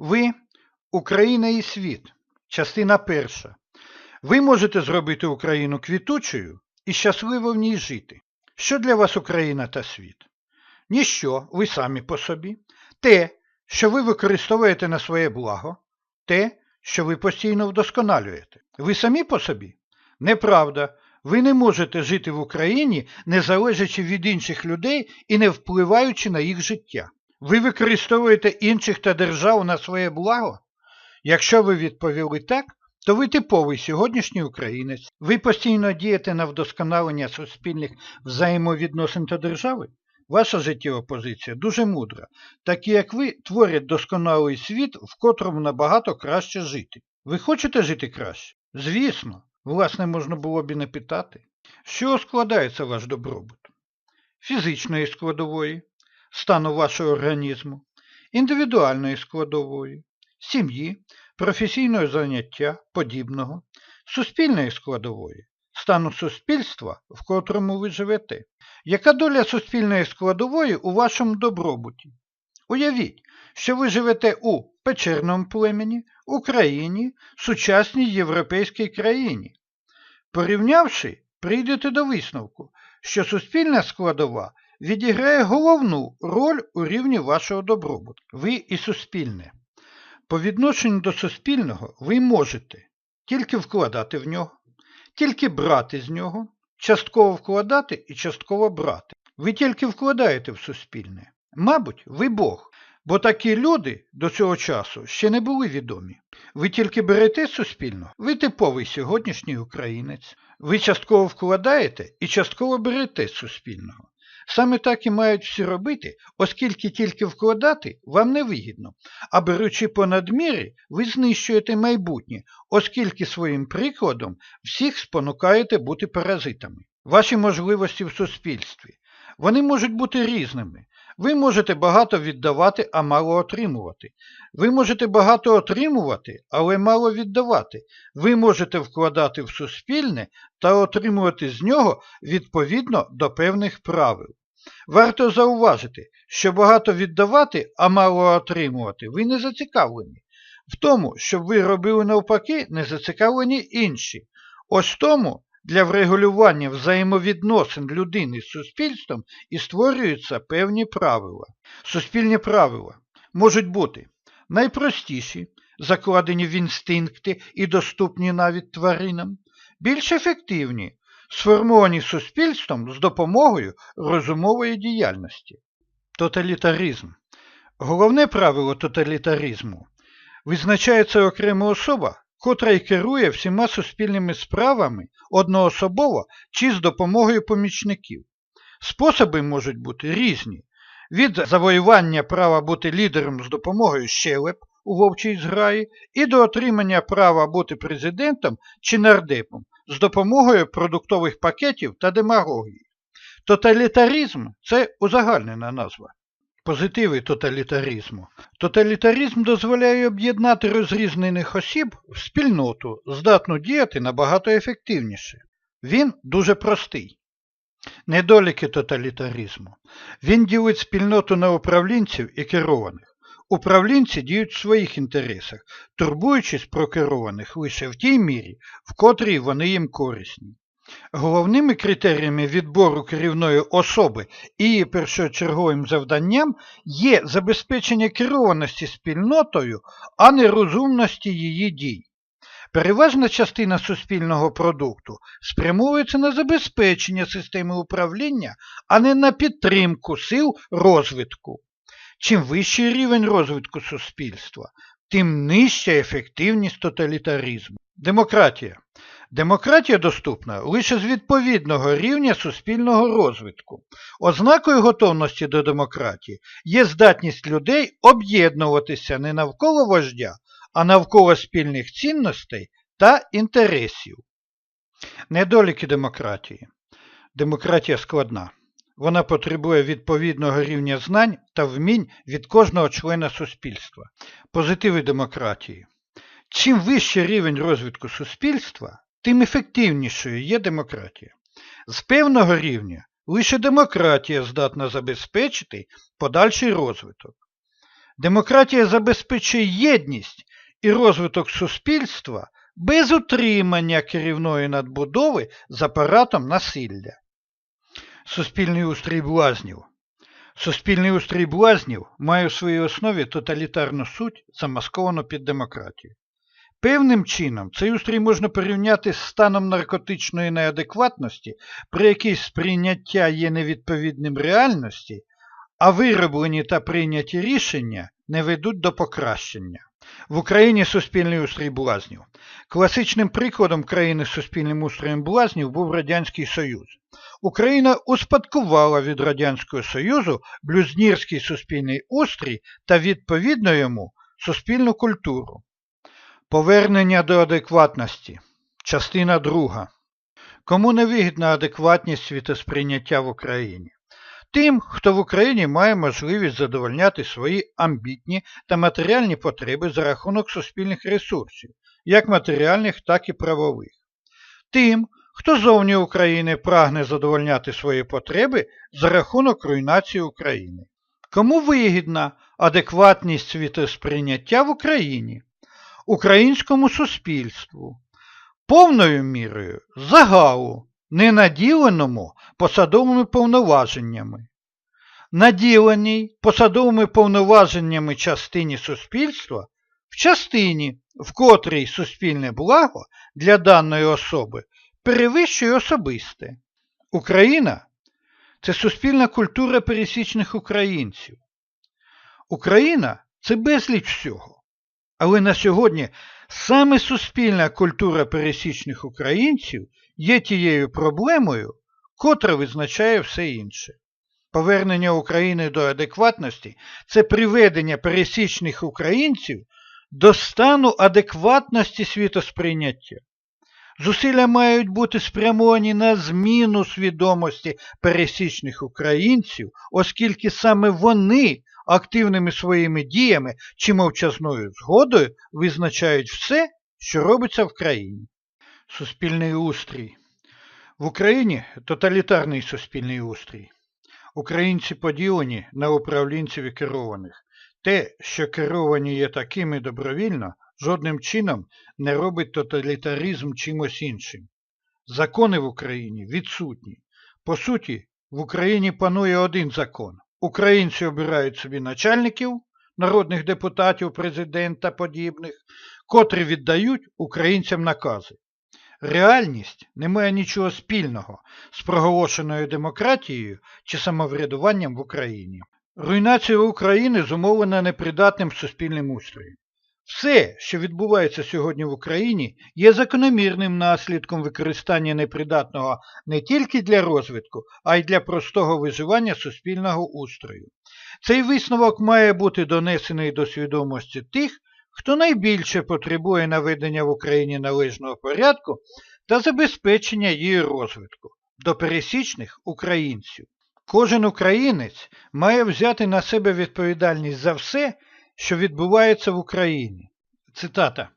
Ви Україна і світ. Частина перша. Ви можете зробити Україну квітучою і щасливо в ній жити. Що для вас Україна та світ? Ніщо, ви самі по собі. Те, що ви використовуєте на своє благо, те, що ви постійно вдосконалюєте. Ви самі по собі? Неправда. Ви не можете жити в Україні, не залежачи від інших людей і не впливаючи на їх життя. Ви використовуєте інших та державу на своє благо? Якщо ви відповіли так, то ви типовий сьогоднішній українець. Ви постійно дієте на вдосконалення суспільних взаємовідносин та держави? Ваша життєва позиція дуже мудра. Такі як ви творять досконалий світ, в котрому набагато краще жити. Ви хочете жити краще? Звісно, власне, можна було б і не питати. З складається ваш добробут? Фізичної складової, стану вашого організму, індивідуальної складової, сім'ї, професійного заняття, подібного, суспільної складової, стану суспільства, в котрому ви живете. Яка доля суспільної складової у вашому добробуті? Уявіть, що ви живете у печерному племені, Україні, сучасній європейській країні. Порівнявши, прийдете до висновку, що суспільна складова відіграє головну роль у рівні вашого добробуту. Ви і суспільне. По відношенню до суспільного ви можете тільки вкладати в нього, тільки брати з нього, частково вкладати і частково брати. Ви тільки вкладаєте в суспільне. Мабуть, ви Бог, бо такі люди до цього часу ще не були відомі. Ви тільки берете з суспільного, ви типовий сьогоднішній українець. Ви частково вкладаєте і частково берете суспільного. Саме так і мають всі робити, оскільки тільки вкладати вам не вигідно, а беручи понад міри, ви знищуєте майбутнє, оскільки своїм прикладом всіх спонукаєте бути паразитами. Ваші можливості в суспільстві. Вони можуть бути різними. Ви можете багато віддавати, а мало отримувати. Ви можете багато отримувати, але мало віддавати. Ви можете вкладати в суспільне та отримувати з нього відповідно до певних правил. Варто зауважити, що багато віддавати, а мало отримувати, ви не зацікавлені. В тому, щоб ви робили навпаки, не зацікавлені інші. Ось тому для врегулювання взаємовідносин людини з суспільством і створюються певні правила. Суспільні правила можуть бути найпростіші, закладені в інстинкти і доступні навіть тваринам, більш ефективні, сформовані суспільством з допомогою розумової діяльності. Тоталітаризм. Головне правило тоталітаризму визначається окрема особа, котра й керує всіма суспільними справами одноособово чи з допомогою помічників. Способи можуть бути різні. Від завоювання права бути лідером з допомогою щелеп у вовчій зграї і до отримання права бути президентом чи нардепом з допомогою продуктових пакетів та демагогії. Тоталітаризм це узагальнена назва. Позитиви тоталітаризму. Тоталітаризм дозволяє об'єднати розрізнених осіб в спільноту, здатну діяти набагато ефективніше. Він дуже простий. Недоліки тоталітаризму. Він ділить спільноту на управлінців і керованих. Управлінці діють в своїх інтересах, турбуючись про керованих лише в тій мірі, в котрій вони їм корисні. Головними критеріями відбору керівної особи і її першочерговим завданням є забезпечення керованості спільнотою, а не розумності її дій. Переважна частина суспільного продукту спрямовується на забезпечення системи управління, а не на підтримку сил розвитку. Чим вищий рівень розвитку суспільства, тим нижча ефективність тоталітаризму. Демократія. Демократія доступна лише з відповідного рівня суспільного розвитку. Ознакою готовності до демократії є здатність людей об'єднуватися не навколо вождя, а навколо спільних цінностей та інтересів. Недоліки демократії. Демократія складна. Вона потребує відповідного рівня знань та вмінь від кожного члена суспільства. Позитиви демократії. Чим вищий рівень розвитку суспільства, тим ефективнішою є демократія. З певного рівня лише демократія здатна забезпечити подальший розвиток. Демократія забезпечує єдність і розвиток суспільства без утримання керівної надбудови з апаратом насилля. Суспільний устрій блазнів. Суспільний устрій блазнів має у своїй основі тоталітарну суть, замасковану під демократію. Певним чином цей устрій можна порівняти з станом наркотичної неадекватності, при якій сприйняття є невідповідним реальності, а вироблені та прийняті рішення не ведуть до покращення. В Україні суспільний устрій блазнів. Класичним прикладом країни з суспільним устроєм блазнів був Радянський Союз. Україна успадкувала від Радянського Союзу блюзнірський суспільний устрій та відповідно йому суспільну культуру. Повернення до адекватності. Частина 2. Кому не вигідна адекватність світосприйняття в Україні? Тим, хто в Україні має можливість задовольняти свої амбітні та матеріальні потреби за рахунок суспільних ресурсів, як матеріальних, так і правових. Тим, хто зовні України прагне задовольняти свої потреби за рахунок руйнації України. Кому вигідна адекватність світосприйняття в Україні? Українському суспільству, повною мірою загалу, ненаділеному посадовими повноваженнями, наділеній посадовими повноваженнями частині суспільства в частині, в котрій суспільне благо для даної особи перевищує особисте. Україна це суспільна культура пересічних українців. Україна це безліч всього. Але на сьогодні саме суспільна культура пересічних українців є тією проблемою, котра визначає все інше. Повернення України до адекватності це приведення пересічних українців до стану адекватності світосприйняття. Зусилля мають бути спрямовані на зміну свідомості пересічних українців, оскільки саме вони активними своїми діями чи мовчазною згодою визначають все, що робиться в країні. Суспільний устрій. В Україні тоталітарний суспільний устрій. Українці поділені на управлінців і керованих. Те, що керовані є такими добровільно, жодним чином не робить тоталітаризм чимось іншим. Закони в Україні відсутні. По суті, в Україні панує один закон. Українці обирають собі начальників, народних депутатів, президента подібних, котрі віддають українцям накази. Реальність не має нічого спільного з проголошеною демократією чи самоврядуванням в Україні. Руйнація України зумовлена непридатним суспільним устроєм. Все, що відбувається сьогодні в Україні, є закономірним наслідком використання непридатного не тільки для розвитку, а й для простого виживання суспільного устрою. Цей висновок має бути донесений до свідомості тих, хто найбільше потребує наведення в Україні належного порядку та забезпечення її розвитку до пересічних українців. Кожен українець має взяти на себе відповідальність за все, що відбувається в Україні. Цитата.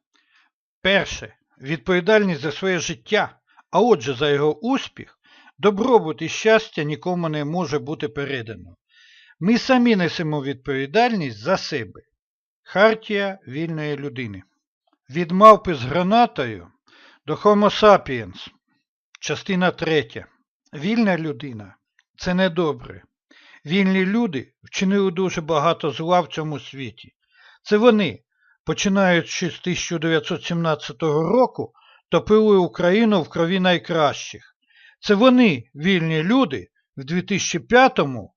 Перше. Відповідальність за своє життя, а отже за його успіх, добробут і щастя нікому не може бути передано. Ми самі несемо відповідальність за себе. Хартія вільної людини. Від мавпи з гранатою до Homo sapiens. Частина третя. Вільна людина це недобре. Вільні люди вчинили дуже багато зла в цьому світі. Це вони, починаючи з 1917 року, топили Україну в крові найкращих. Це вони, вільні люди, в 2005-му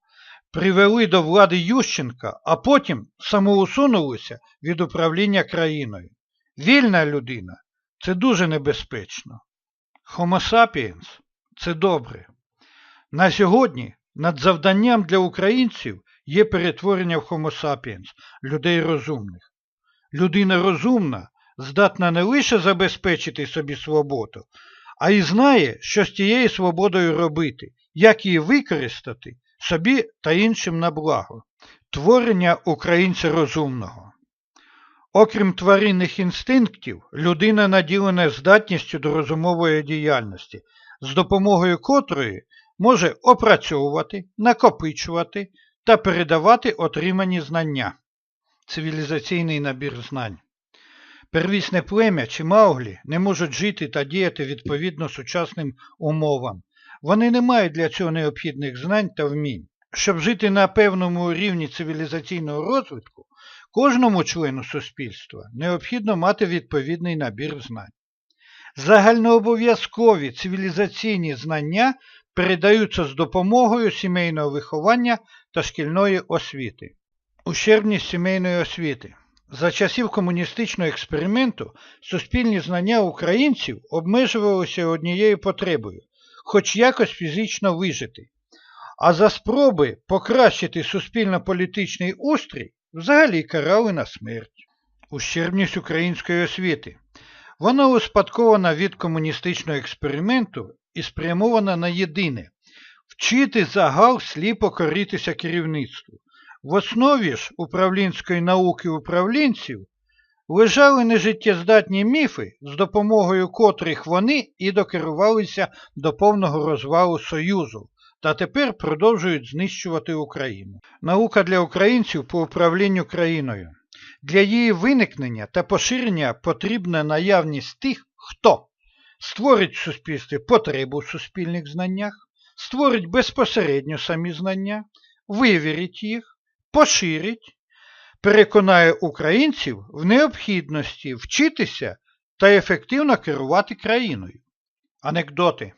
привели до влади Ющенка, а потім самоусунулися від управління країною. Вільна людина це дуже небезпечно. Homo sapiens – це добре. На сьогодні над завданням для українців є перетворення в Homo sapiens – людей розумних. Людина розумна здатна не лише забезпечити собі свободу, а й знає, що з тією свободою робити, як її використати собі та іншим на благо. Творення українця розумного. Окрім тваринних інстинктів, людина наділена здатністю до розумової діяльності, з допомогою котрої може опрацьовувати, накопичувати та передавати отримані знання. цивілізаційний набір знань. Первісне плем'я чи мауглі не можуть жити та діяти відповідно сучасним умовам. Вони не мають для цього необхідних знань та вмінь. Щоб жити на певному рівні цивілізаційного розвитку, кожному члену суспільства необхідно мати відповідний набір знань. Загальнообов'язкові цивілізаційні знання передаються з допомогою сімейного виховання та шкільної освіти. Ущербність сімейної освіти. За часів комуністичного експерименту суспільні знання українців обмежувалися однією потребою хоч якось фізично вижити. А за спроби покращити суспільно-політичний устрій взагалі карали на смерть. Ущербність української освіти. Вона успадкована від комуністичного експерименту і спрямована на єдине вчити загал сліпо коритися керівництву. В основі ж управлінської науки управлінців лежали нежиттєздатні міфи, з допомогою котрих вони і докерувалися до повного розвалу Союзу, та тепер продовжують знищувати Україну. Наука для українців по управлінню країною. Для її виникнення та поширення потрібна наявність тих, хто створить в суспільстві потребу в суспільних знаннях, створить безпосередньо самі знання, вивірить їх, поширить, переконає українців в необхідності вчитися та ефективно керувати країною. Анекдоти.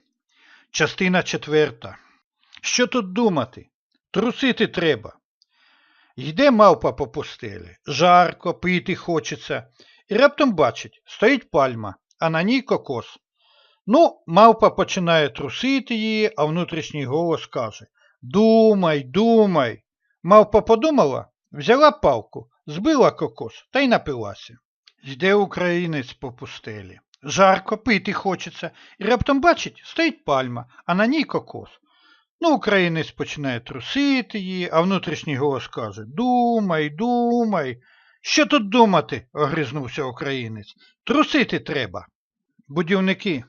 Частина четверта. Що тут думати? Трусити треба. Йде мавпа по пустелі, жарко, пити хочеться, і раптом бачить, стоїть пальма, а на ній кокос. Ну, мавпа починає трусити її, а внутрішній голос каже Думай, думай. Мавпа подумала, взяла палку, збила кокос та й напилася. Йде українець по пустелі. Жарко, пити хочеться, і раптом бачить, стоїть пальма, а на ній кокос. Ну, українець починає трусити її, а внутрішній голос каже Думай, думай. Що тут думати? огризнувся українець. Трусити треба. Будівники,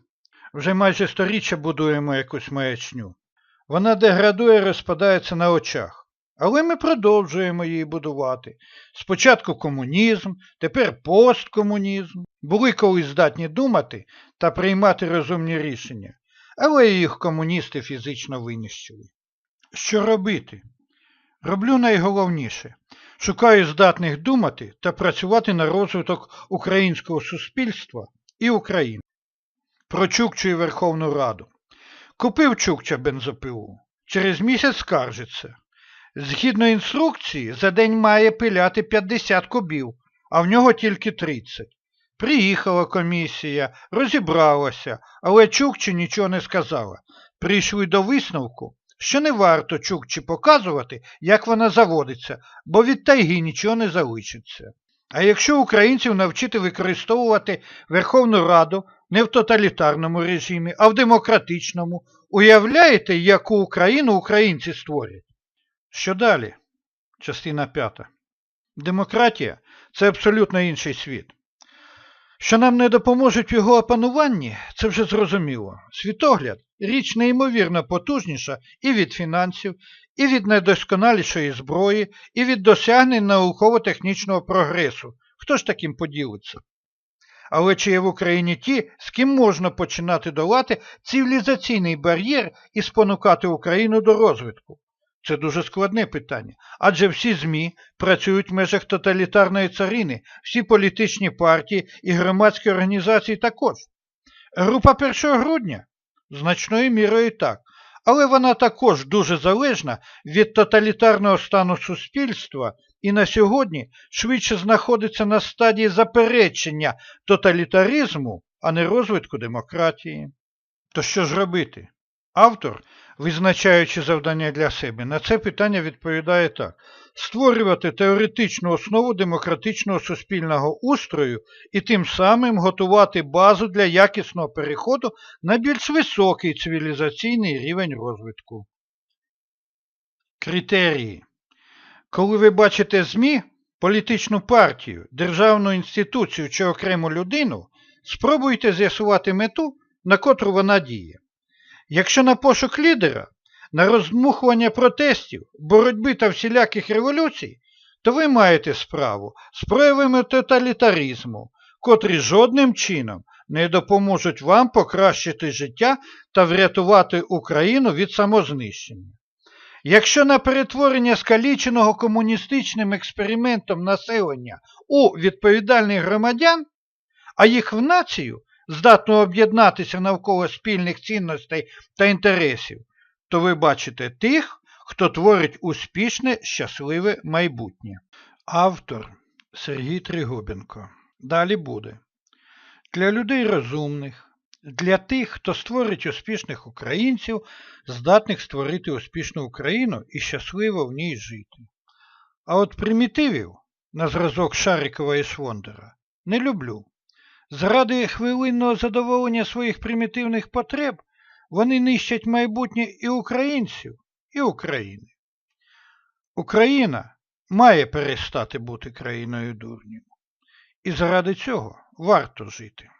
вже майже сторіччя будуємо якусь маячню. Вона деградує, розпадається на очах. Але ми продовжуємо її будувати. Спочатку комунізм, тепер посткомунізм. Були колись здатні думати та приймати розумні рішення, але їх комуністи фізично винищили. Що робити? Роблю найголовніше. Шукаю здатних думати та працювати на розвиток українського суспільства і України. Про Чукчу і Верховну Раду. Купив Чукча бензопилу. Через місяць скаржиться. Згідно інструкції, за день має пиляти 50 кубів, а в нього тільки 30. Приїхала комісія, розібралася, але Чукчі нічого не сказала. Прийшли до висновку, що не варто Чукчі показувати, як вона заводиться, бо від тайги нічого не залишиться. А якщо українців навчити використовувати Верховну Раду не в тоталітарному режимі, а в демократичному, уявляєте, яку Україну українці створять? Що далі? Частина п'ята. Демократія це абсолютно інший світ. Що нам не допоможуть в його опануванні, це вже зрозуміло. Світогляд річ неймовірно потужніша і від фінансів, і від найдосконалішої зброї, і від досягнень науково-технічного прогресу. Хто ж таким поділиться? Але чи є в Україні ті, з ким можна починати долати цивілізаційний бар'єр і спонукати Україну до розвитку? Це дуже складне питання. Адже всі ЗМІ працюють в межах тоталітарної царини, всі політичні партії і громадські організації також. Група 1 грудня значною мірою так. Але вона також дуже залежна від тоталітарного стану суспільства і на сьогодні швидше знаходиться на стадії заперечення тоталітаризму, а не розвитку демократії. То що ж робити? Автор визначаючи завдання для себе, на це питання відповідає так. Створювати теоретичну основу демократичного суспільного устрою і тим самим готувати базу для якісного переходу на більш високий цивілізаційний рівень розвитку. Критерії. Коли ви бачите ЗМІ, політичну партію, державну інституцію чи окрему людину, спробуйте з'ясувати мету, на котру вона діє. Якщо на пошук лідера, на роздмухування протестів, боротьби та всіляких революцій, то ви маєте справу з проявами тоталітаризму, котрі жодним чином не допоможуть вам покращити життя та врятувати Україну від самознищення. Якщо на перетворення скаліченого комуністичним експериментом населення у відповідальних громадян, а їх в націю здатну об'єднатися навколо спільних цінностей та інтересів, то ви бачите тих, хто творить успішне, щасливе майбутнє. Автор Сергій Тригубенко. Далі буде. Для людей розумних, для тих, хто створить успішних українців, здатних створити успішну Україну і щасливо в ній жити. А от примітивів, на зразок Шарикова і Швондера, не люблю. Заради хвилинного задоволення своїх примітивних потреб вони нищать майбутнє і українців, і України. Україна має перестати бути країною дурнів. І заради цього варто жити.